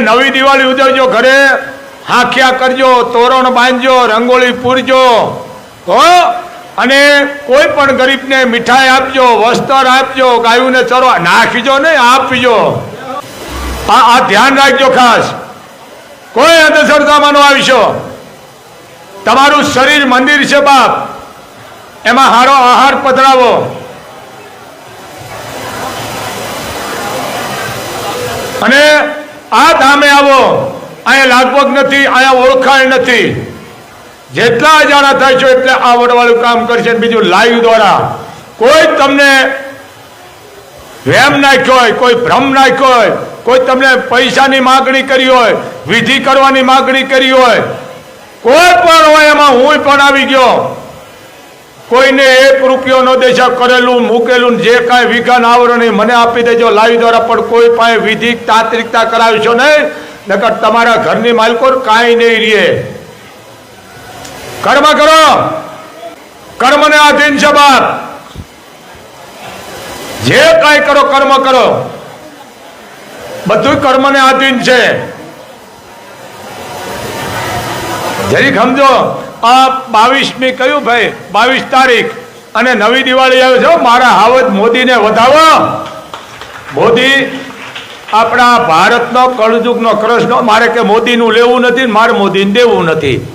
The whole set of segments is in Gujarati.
નવી દિવાળી ઉજવજો ઘરે. હાંખ્યા કરજો, તોરણ બાંધજો, રંગોળી પૂરજો. હો? અને કોઈ પણ ગરીબને મીઠાઈ આપજો, વસ્ત્ર આપજો, ગાયુંને ચરવા નાખીજો નહીં, આપજો. આ ધ્યાન રાખજો ખાસ. કોઈ અંધશ્રદ્ધામાં આવીશો. તમારું શરીર મંદિર છે બાપ. એમાં હારો આહાર પધરાવો. અને આ ધામે આવો. અહીંયા લાગવગ નથી, અહીંયા ઓળખાણ નથી. જેટલા અજાણા થાય છો એટલે આ વડવાળું કામ કરશે બીજું લાઈવ દ્વારા. કોઈ તમને વેમ નાખ્યો હોય, કોઈ ભ્રમ નાખ્યો હોય, કોઈ તમને પૈસાની માગણી કરી હોય, વિધિ કરવાની માગણી કરી હોય, કોઈ પણ હોય એમાં હું પણ આવી ગયો. કોઈને એક રૂપિયો ન દેશા કરેલું, મૂકેલું જે કાંઈ વિઘન આવરણ એ મને આપી દેજો લાવી દ્વારા, પણ કોઈ પાસે વિધિ તાંત્રિકતા કરાવશો નહીં. નકર તમારા ઘરની માલકો કાંઈ નહીં રહે કર્મ કરો. કર્મને આધીન છે બાપ. જે કાંઈ કરો, કર્મ કરો. બધું કર્મને આધીન છે. જરીક સમજો. બાવીસમી કયું ભાઈ? બાવીસ તારીખ. અને નવી દિવાળી આવે છે મારા હાવજ મોદીને વધાવો. મોદી, આપણા ભારતનો કળજુગનો કૃષ્ણ મારે કે મોદીનું લેવું નથી મારે મોદીને દેવું નથી.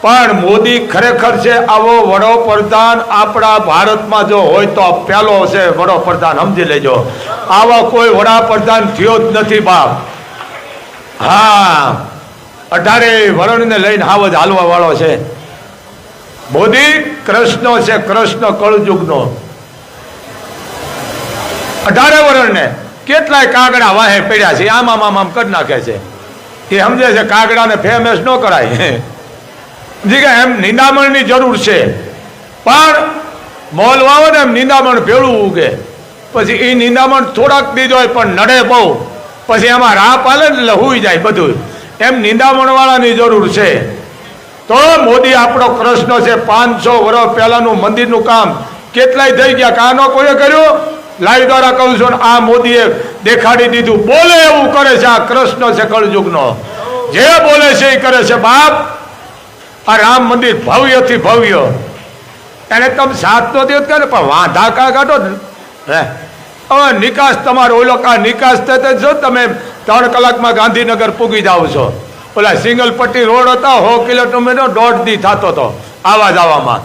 પણ મોદી ખરેખર છે આવો વડોપ્રધાન આપણા ભારતમાં જો હોય તો પહેલો છે વડોપ્રધાન, સમજી લેજો. આવો કોઈ વડાપ્રધાન થયો જ નથી બાપ. હા, અઢારે વરણને લઈને હાવજ હાલવા વાળો છે. મોદી કૃષ્ણ છે, કૃષ્ણ કળયુગનો અઢારે વરણને કેટલાય કાગડા વાહે પડ્યા છે, આમ આમ આમ કરી નાખે છે. એ સમજે છે, કાગડાને ફેમસ ન કરાય. જી કે એમ નિંદામણની જરૂર છે. પણ મોલ ને એમ નિંદામણ ભેળું ઉગે. પછી એ નિંદામણ થોડાક દીધો હોય પણ નડે બહુ. પછી એમાં રાહ પાલે ને એટલે હુઈ જાય બધું. એમ નિંદામણ વાળાની જરૂર છે. તો મોદી આપણો કૃષ્ણ છે, પાંચસો વર્ષ પહેલાનું મંદિરનું કામ કેટલાય થઈ ગયા? કાનો કોઈએ કર્યું? લાઈવ દ્વારા કહું છું, આ મોદીએ દેખાડી દીધું. બોલે એવું કરે છે, આ કૃષ્ણ છે કળયુગનો જે બોલે છે એ કરે છે, બાપ, આ રામ મંદિર ભવ્યથી ભવ્ય. એને તમે સાથ નો દિવસ કરે પણ વાંધા કા કાઢો હે? હવે નિકાસ તમારો ઓલો કા નિકાસ થતા જો તમે ત્રણ કલાકમાં ગાંધીનગર પૂગી જાઓ છો. ઓલા સિંગલ પટ્ટી રોડ હતા, હો કિલોમીટર દોઢ દી થતો હતો. આવા જવામાં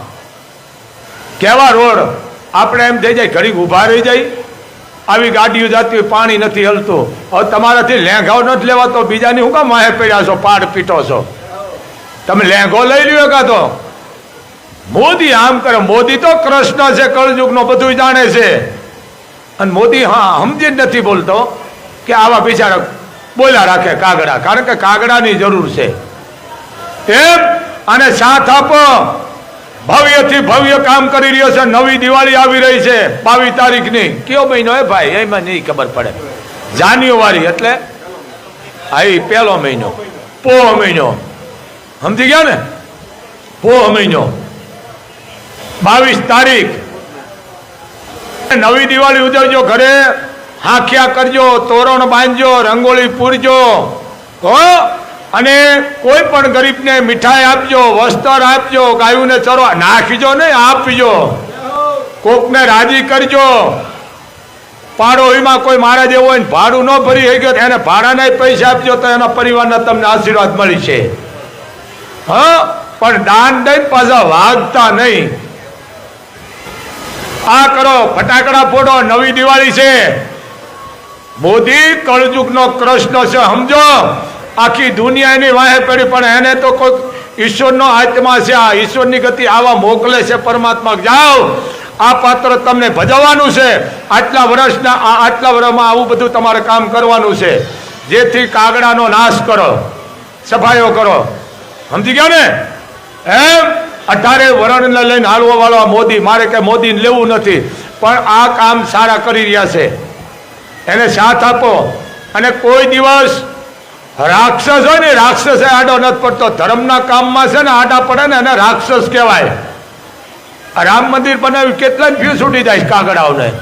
કેવા રોડ? આપણે એમ થઈ જાય, ઘડીક ઊભા રહી જાય. આવી ગાડીઓ જતી હોય, પાણી નથી હલતું. હવે તમારાથી લેંઘાઓ નથી લેવાતો, બીજાની હું કામ માહે પડ્યા છો, પાડ પીટો છો? તમે લેંઘો લઈ લ્યો કા તો મોદી આમ કરે, મોદી તો કૃષ્ણ છે કળયુગનો બધું જાણે છે. અને મોદી હા, સમજી જ નથી બોલતો કે આવા બિચારા બોલ્યા રાખે કાગડા. કારણ કે કાગડાની જરૂર છે. એમ અને સાથ આપો. ભવ્યથી ભવ્ય કામ કરી રહ્યો છે. નવી દિવાળી આવી રહી છે. બાવીસ તારીખની. કયો મહિનો હે ભાઈ? એમાં નહીં ખબર પડે. જાન્યુઆરી એટલે એ પહેલો મહિનો. પોહ મહિનો. સમજી ગયા ને? પોહ મહિનો. બાવીસ તારીખ. નવી દિવાળી ઉજવજો ઘરે. હાંખ્યા કરજો, તોરણ બાંધજો, રંગોળી પૂરજો. હો? અને કોઈ પણ ગરીબને મીઠાઈ આપજો, વસ્ત્ર આપજો, ગાયુંને ચરવા નાખજો ને આપજો. કોકને રાજી કરજો. પાડો, એમાં કોઈ મારા જેવો હોય ભાડું ન ભરી ગયો એને ભાડાના પૈસા આપજો તો એના પરિવારના તમને આશીર્વાદ મળી છે. હા? પણ દાન દઈને પાછા વાગતા નહીં. આ કરો, ફટાકડા ફોડો, નવી દિવાળી છે. મોદી કળયુગનો કૃષ્ણ છે, સમજો? આખી દુનિયા એની વાહે પડી, પણ એને તો કોઈ ઈશ્વરનો આત્મા છે, આ ઈશ્વરની ગતિ આવા મોકલે છે પરમાત્મા. જાઓ, આ પાત્ર તમને ભજવવાનું છે. આટલા વર્ષના, આ આટલા વર્ષમાં આવું બધું તમારે કામ કરવાનું છે. જેથી કાગડાનો નાશ કરો, સફાઈઓ કરો. સમજી ગયો ને? એમ? અઢારે વરણને લઈને હાલવા વાળવા મોદી, મારે કે મોદીને લેવું નથી, પણ આ કામ સારા કરી રહ્યા છે. એને સાથ આપો. અને કોઈ દિવસ રાક્ષસ હોય ને, રાક્ષસ આડો નથી પડતો. ધર્મના કામમાં છે ને, આડા પડે ને, એને રાક્ષસ કહેવાય. રામ મંદિર બનાવ્યું કેટલા ફ્યુઝ ઉડી જાય કાગડાઓને.